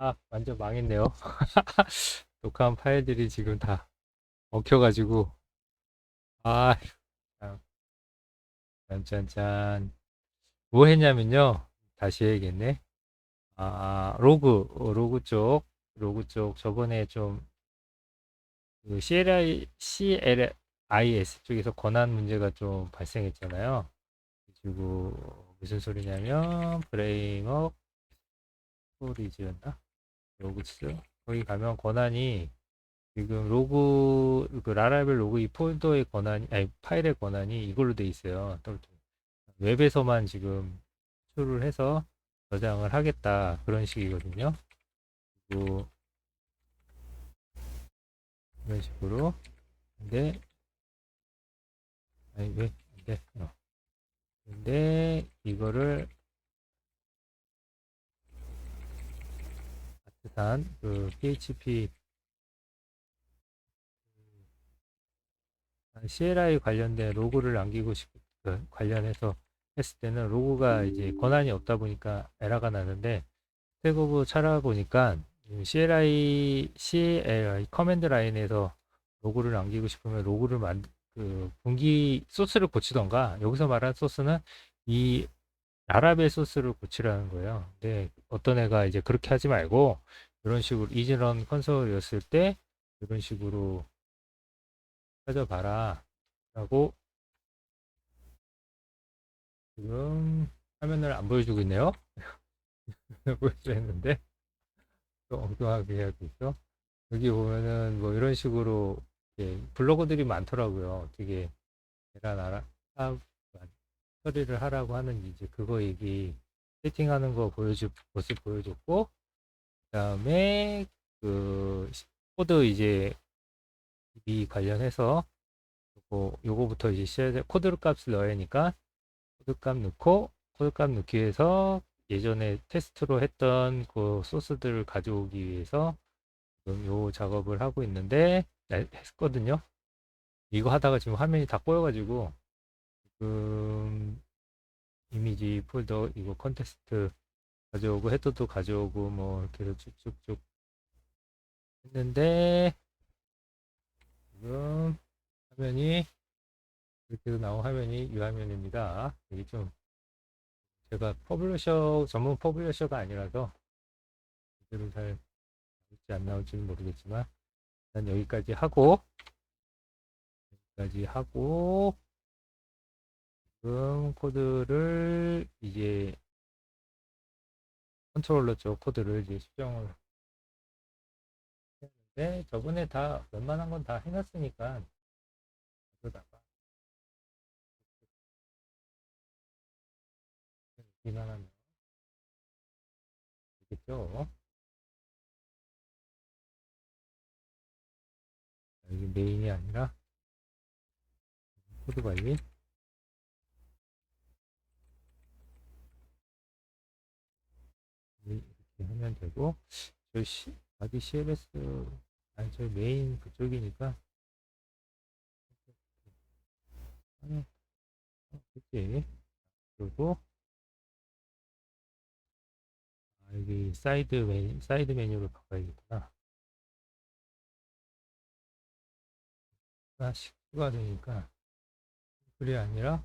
아, 완전 망했네요. 녹화한 파일들이 지금 다 엉켜가지고, 아, 참. 짠짠짠. 뭐 했냐면요. 다시 해야겠네. 아, 로그, 어, 로그 쪽, 로그 쪽, 저번에 좀, 그 CLI, CLIS 쪽에서 권한 문제가 좀 발생했잖아요. 그리고 무슨 소리냐면, 브레임업, 스토리지였나? 로그스 거기 가면 권한이 지금 로그 그 라라벨 로그 이 폴더의 권한이 아니 파일의 권한이 이걸로 돼 있어요. 또 웹에서만 지금 추를 해서 저장을 하겠다 그런 식이거든요. 그리고 이런 식으로 근데 아니 왜 근데 어. 근데 이거를 비슷한 그 PHP CLI 관련된 로고를 남기고 싶그 관련해서 했을 때는 로고가 이제 권한이 없다 보니까 에러가 나는데 스택오브 찾아보니까 CLI CLI 커맨드 라인에서 로고를 남기고 싶으면 로고를 만 그 분기 소스를 고치던가 여기서 말한 소스는 이 라라벨 소스를 고치라는 거예요. 근데 어떤 애가 이제 그렇게 하지 말고 이런 식으로 이즈런 컨솔이었을 때 이런 식으로 찾아봐라 라고 지금 화면을 안 보여주고 있네요. 보여줘 했는데 또 엉뚱하게 하고 있어. 여기 보면은 뭐 이런 식으로 블로그들이 많더라고요. 어떻게 내가 나라 아, 처리를 하라고 하는 이제 그거 얘기 세팅하는 거 보여주 모습 보여줬고 그다음에 그 코드 이제 이 관련해서 요거 요거부터 이제 시작 코드 값을 넣어야 하니까 코드 값 넣고 코드 값 넣기 위해서 예전에 테스트로 했던 그 소스들을 가져오기 위해서 지금 요 작업을 하고 있는데 네, 했거든요. 이거 하다가 지금 화면이 다 꼬여가지고 지금 이미지 폴더 이거 컨테스트 가져오고 헤더도 가져오고 뭐 이렇게 해서 쭉쭉쭉 했는데 지금 화면이 이렇게 해서 나온 화면이 이 화면입니다. 이게 좀 제가 퍼블리셔 전문 퍼블리셔가 아니라서 제대로 잘 나올지 안 나올지는 모르겠지만 일단 여기까지 하고 여기까지 하고 지금 코드를 이제 컨트롤러 쪽 코드를 이제 수정을 했는데 저번에 다 웬만한 건 다 해놨으니까 여기다가 여기만 하면 되겠죠? 여기 메인이 아니라 코드 관리 이렇게 하면 되고 저 시, 바디 CLS 아니 저 메인 그쪽이니까. 하면 그치 그리고 아, 여기 사이드 메뉴 사이드 메뉴를 바꿔야겠구나. 하나씩 추가되니까. 그게 아니라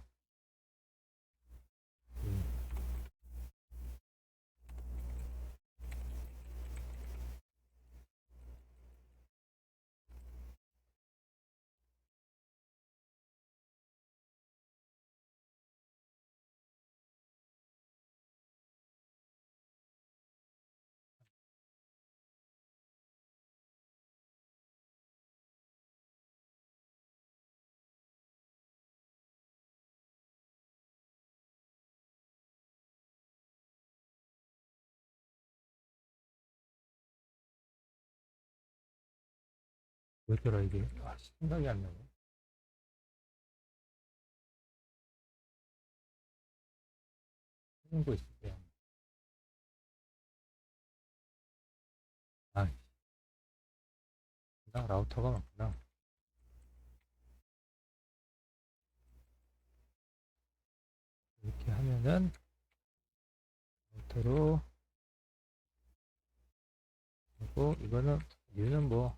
뭐더라 이게? 아, 생각이 안 나네. 하는 거 있어요. 아, 나 라우터가 맞구나. 이렇게 하면은 라우터로 그리고 이거는 이유는 뭐